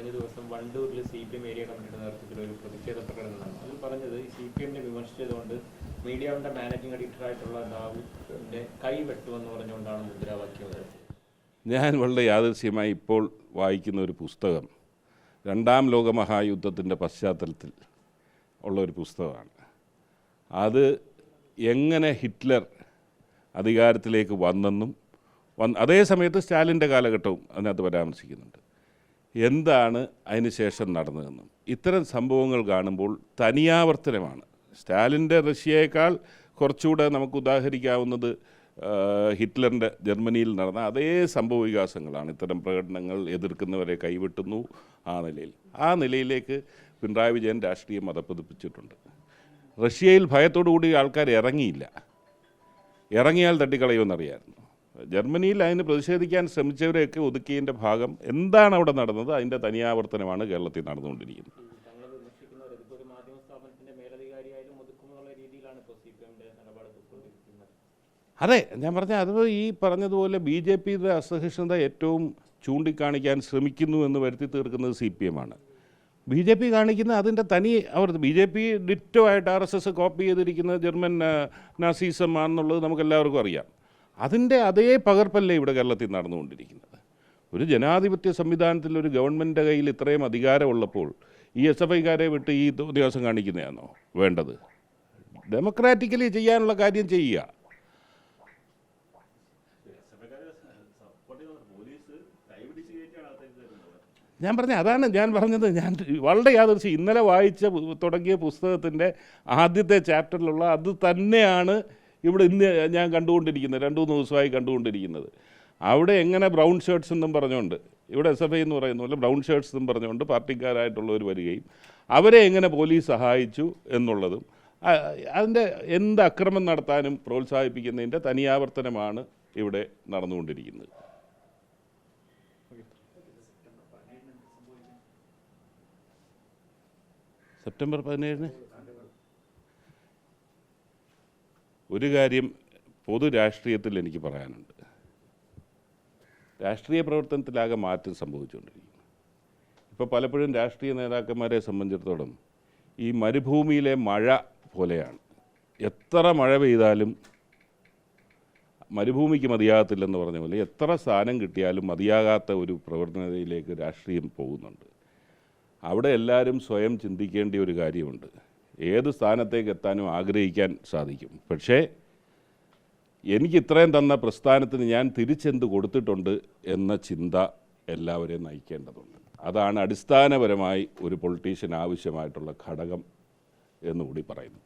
കഴിഞ്ഞ ദിവസം വണ്ടൂരിൽ സി പി എം ഏരിയ കമ്മിറ്റിയുടെ നേതൃത്വത്തിൽ ഒരു പ്രതിഷേധ പ്രകടനം നടന്നു അതിൽ പറഞ്ഞത് സി പി എമ്മിനെ വിമർശിച്ചതുകൊണ്ട് മീഡിയയുടെ മാനേജിംഗ് എഡിറ്ററായിട്ടുള്ള ദാവൂദിന്റെ കൈ വെട്ടുമെന്ന് പറഞ്ഞുകൊണ്ടാണ് മുദ്രാവാക്യം ഞാൻ വളരെ യാദൃശ്യമായി ഇപ്പോൾ വായിക്കുന്ന ഒരു പുസ്തകം രണ്ടാം ലോക മഹായുദ്ധത്തിന്റെ പശ്ചാത്തലത്തിൽ ഉള്ള ഒരു പുസ്തകമാണ്. അത് എങ്ങനെ ഹിറ്റ്ലർ അധികാരത്തിലേക്ക് വന്നെന്നും വന്ന് അതേ സമയത്ത് സ്റ്റാലിന്റെ കാലഘട്ടവും അതിനകത്ത് പരാമർശിക്കുന്നുണ്ട്. എന്താണ് അതിന് ശേഷം നടന്നതെന്നും. ഇത്തരം സംഭവങ്ങൾ കാണുമ്പോൾ തനിയാവർത്തനമാണ്. സ്റ്റാലിന്റെ റഷ്യയേക്കാൾ കുറച്ചുകൂടെ നമുക്ക് ഉദാഹരിക്കാവുന്നത് ഹിറ്റ്ലറിന്റെ ജർമ്മനിയിൽ നടന്ന അതേ സംഭവ വികാസങ്ങളാണ് ഇത്തരം പ്രകടനങ്ങൾ എതിർക്കുന്നവരെ കൈവിട്ടുന്നു ആ നിലയിൽ. ആ നിലയിലേക്ക് പിണറായി വിജയൻ രാഷ്ട്രീയം മതപ്പതിപ്പിച്ചിട്ടുണ്ട്. റഷ്യയിൽ ഭയത്തോടു കൂടി ആൾക്കാർ ഇറങ്ങിയില്ല. ഇറങ്ങിയാൽ തട്ടിക്കളയുമെന്നറിയായിരുന്നു. ജർമ്മനിയിൽ അതിന് പ്രതിഷേധിക്കാൻ ശ്രമിച്ചവരെയൊക്കെ ഒതുക്കിയതിന്റെ ഭാഗം എന്താണ് അവിടെ നടന്നത്? അതിന്റെ തനിയാവർത്തനമാണ് കേരളത്തിൽ നടന്നുകൊണ്ടിരിക്കുന്നത്. അതെ ഞാൻ പറഞ്ഞ അത് ഈ പറഞ്ഞതുപോലെ ബി ജെ പിയുടെ അസഹിഷ്ണുത ഏറ്റവും ചൂണ്ടിക്കാണിക്കാൻ ശ്രമിക്കുന്നു എന്ന് വരുത്തി തീർക്കുന്നത് സി പി എം ആണ്. ബി ജെ പി കാണിക്കുന്ന അതിന്റെ തനി അവർ ബി ജെ പി ഡിറ്റോ ആയിട്ട് ആർ എസ് എസ് കോപ്പി ചെയ്തിരിക്കുന്നത് ജർമ്മൻ നാസീസം ആണെന്നുള്ളത് നമുക്കെല്ലാവർക്കും അറിയാം. അതിന്റെ അതേ പകർപ്പല്ലേ ഇവിടെ കേരളത്തിൽ നടന്നുകൊണ്ടിരിക്കുന്നത്? ഒരു ജനാധിപത്യ സംവിധാനത്തിൽ ഒരു ഗവൺമെന്റിന്റെ കയ്യിൽ ഇത്രയും അധികാരമുള്ളപ്പോൾ ഈ എസ് എഫ് ഐക്കാരെ വിട്ട് ഈ ദിവസം കാണിക്കുന്നതാണോ വേണ്ടത്? ഡെമോക്രാറ്റിക്കലി ചെയ്യാനുള്ള കാര്യം ചെയ്യുക. ഞാൻ പറഞ്ഞ അതാണ് ഞാൻ പറഞ്ഞത്. ഞാൻ വളരെ യാദൃശ്യം ഇന്നലെ വായിച്ച തുടങ്ങിയ പുസ്തകത്തിന്റെ ആദ്യത്തെ ചാപ്റ്ററിലുള്ള അത് തന്നെയാണ് ഇവിടെ ഇന്ന് ഞാൻ കണ്ടുകൊണ്ടിരിക്കുന്നത് രണ്ട് മൂന്ന് ദിവസമായി കണ്ടുകൊണ്ടിരിക്കുന്നത്. അവിടെ എങ്ങനെ ബ്രൗൺ ഷർട്ട്സ് എന്നും പറഞ്ഞുകൊണ്ട് ഇവിടെ എസ് എഫ് ഐ എന്ന് പറയുന്ന പോലെ ബ്രൗൺ ഷർട്ട്സ് എന്നും പറഞ്ഞുകൊണ്ട് പാർട്ടിക്കാരായിട്ടുള്ളവർ വരികയും അവരെ എങ്ങനെ പോലീസ് സഹായിച്ചു എന്നുള്ളതും അതിന്റെ എന്ത് അക്രമം നടത്താനും പ്രോത്സാഹിപ്പിക്കുന്നതിന്റെ തനിയാവർത്തനമാണ് ഇവിടെ നടന്നുകൊണ്ടിരിക്കുന്നത്. സെപ്റ്റംബർ പതിനേഴിന്? ഒരു കാര്യം പൊതു രാഷ്ട്രീയത്തിൽ എനിക്ക് പറയാനുണ്ട്. രാഷ്ട്രീയ പ്രവർത്തനത്തിലാകെ മാറ്റം സംഭവിച്ചുകൊണ്ടിരിക്കുന്നു. ഇപ്പോൾ പലപ്പോഴും രാഷ്ട്രീയ നേതാക്കന്മാരെ സംബന്ധിച്ചിടത്തോളം ഈ മരുഭൂമിയിലെ മഴ പോലെയാണ്. എത്ര മഴ പെയ്താലും മരുഭൂമിക്ക് മതിയാകത്തില്ലെന്ന് പറഞ്ഞ പോലെ എത്ര സ്ഥാനം കിട്ടിയാലും മതിയാകാത്ത ഒരു പ്രവർത്തനതയിലേക്ക് രാഷ്ട്രീയം പോകുന്നുണ്ട്. അവിടെ എല്ലാവരും സ്വയം ചിന്തിക്കേണ്ട ഒരു കാര്യമുണ്ട്. ഏത് സ്ഥാനത്തേക്ക് എത്താനും ആഗ്രഹിക്കാൻ സാധിക്കും. പക്ഷേ എനിക്ക് ഇത്രയും തന്ന പ്രസ്ഥാനത്തിന് ഞാൻ തിരിച്ചെന്ത് കൊടുത്തിട്ടുണ്ട് എന്ന ചിന്ത എല്ലാവരെയും നയിക്കേണ്ടതുണ്ട്. അതാണ് അടിസ്ഥാനപരമായി ഒരു പൊളിറ്റീഷ്യൻ ആവശ്യമായിട്ടുള്ള ഘടകം എന്നുകൂടി പറയുന്നു